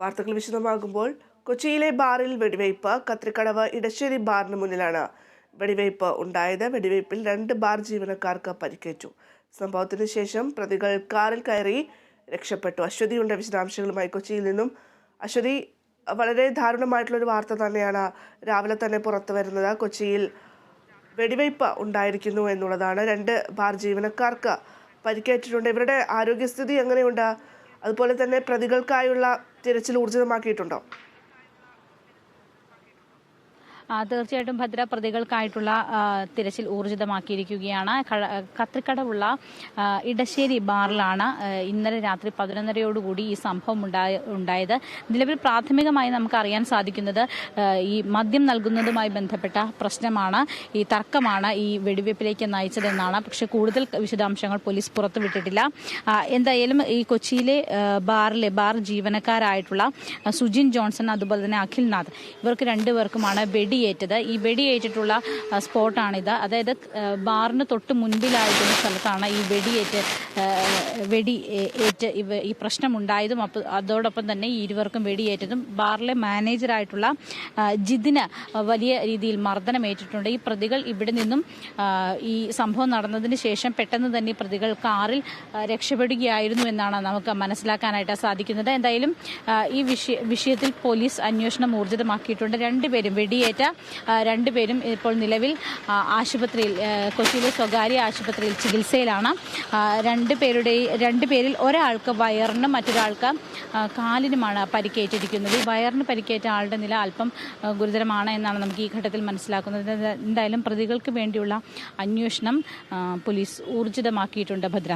വാർത്തകൾ വിശദമാകുമ്പോൾ കൊച്ചിയിലെ ബാറിൽ വെടിവയ്പ് കത്രിക്കടവ് ഇടശ്ശേരി ബാറിന് മുന്നിലാണ് വെടിവയ്പ് ഉണ്ടായത്. വെടിവയ്പിൽ രണ്ട് ബാർ ജീവനക്കാർക്ക് പരിക്കേറ്റു. സംഭവത്തിന് ശേഷം പ്രതികൾ കാറിൽ കയറി രക്ഷപ്പെട്ടു. അശ്വതിയുടെ വിശദാംശങ്ങളുമായി കൊച്ചിയിൽ നിന്നും അശ്വതി വളരെ ദാരുണമായിട്ടുള്ളൊരു വാർത്ത തന്നെയാണ് രാവിലെ തന്നെ പുറത്തു വരുന്നത്. കൊച്ചിയിൽ വെടിവയ്പ് ഉണ്ടായിരിക്കുന്നു എന്നുള്ളതാണ്. രണ്ട് ബാർ ജീവനക്കാർക്ക് പരിക്കേറ്റിട്ടുണ്ട്. ഇവരുടെ ആരോഗ്യസ്ഥിതി എങ്ങനെയുണ്ട്? അതുപോലെ തന്നെ പ്രതികൾക്കായുള്ള തിരച്ചിൽ ഊർജിതമാക്കിയിട്ടുണ്ടോ തീർച്ചയായിട്ടും ഭദ്ര പ്രതികൾക്കായിട്ടുള്ള തിരച്ചിൽ ഊർജിതമാക്കിയിരിക്കുകയാണ്. കത്രിക്കടവുള്ള ഇടശ്ശേരി ബാറിലാണ് ഇന്നലെ രാത്രി പതിനൊന്നരയോടുകൂടി ഈ സംഭവം ഉണ്ടായ ഉണ്ടായത്. നിലവിൽ പ്രാഥമികമായി നമുക്ക് അറിയാൻ സാധിക്കുന്നത് ഈ മദ്യം നൽകുന്നതുമായി ബന്ധപ്പെട്ട പ്രശ്നമാണ്. ഈ തർക്കമാണ് ഈ വെടിവയ്പ്പിലേക്ക് നയിച്ചതെന്നാണ്. പക്ഷെ കൂടുതൽ വിശദാംശങ്ങൾ പോലീസ് പുറത്തുവിട്ടിട്ടില്ല എന്തായാലും ഈ കൊച്ചിയിലെ ബാറിലെ ബാർ ജീവനക്കാരായിട്ടുള്ള സുജിൻ ജോൺസൺ അതുപോലെ തന്നെ അഖിൽനാഥ് ഇവർക്ക് രണ്ടുപേർക്കുമാണ് വെടിയേറ്റത്. ഈ വെടിയേറ്റിട്ടുള്ള സ്പോട്ടാണിത്. അതായത് ബാറിന് തൊട്ട് മുൻപിലായിട്ടുള്ള സ്ഥലത്താണ് ഈ വെടിയേറ്റ് വെടി ഏറ്റ് ഈ പ്രശ്നമുണ്ടായതും. അപ്പോൾ അതോടൊപ്പം തന്നെ ഈ ഇരുവർക്കും വെടിയേറ്റതും. ബാറിലെ മാനേജറായിട്ടുള്ള ജിതിന് വലിയ രീതിയിൽ മർദ്ദനമേറ്റിട്ടുണ്ട്. ഈ പ്രതികൾ ഇവിടെ നിന്നും ഈ സംഭവം നടന്നതിന് ശേഷം പെട്ടെന്ന് തന്നെ പ്രതികൾ കാറിൽ രക്ഷപ്പെടുകയായിരുന്നു എന്നാണ് നമുക്ക് മനസ്സിലാക്കാനായിട്ട് സാധിക്കുന്നത്. എന്തായാലും ഈ വിഷയ വിഷയത്തിൽ പോലീസ് അന്വേഷണം ഊർജിതമാക്കിയിട്ടുണ്ട്. രണ്ടുപേരും വെടിയേറ്റ രണ്ടുപേരും ഇപ്പോൾ നിലവിൽ ആശുപത്രിയിൽ കൊച്ചിയിലെ സ്വകാര്യ ആശുപത്രിയിൽ ചികിത്സയിലാണ്. ആ, രണ്ടുപേരുടെ രണ്ടുപേരിൽ ഒരാൾക്ക് വയറിനും മറ്റൊരാൾക്ക് കാലിനുമാണ് പരിക്കേറ്റിരിക്കുന്നത്. ഈ വയറിന് പരിക്കേറ്റ ആളുടെ നില അല്പം ഗുരുതരമാണ് എന്നാണ് നമുക്ക് ഈ ഘട്ടത്തിൽ മനസ്സിലാക്കുന്നത്. എന്തായാലും പ്രതികൾക്ക് വേണ്ടിയുള്ള അന്വേഷണം പോലീസ് ഊർജിതമാക്കിയിട്ടുണ്ട് ഭദ്ര.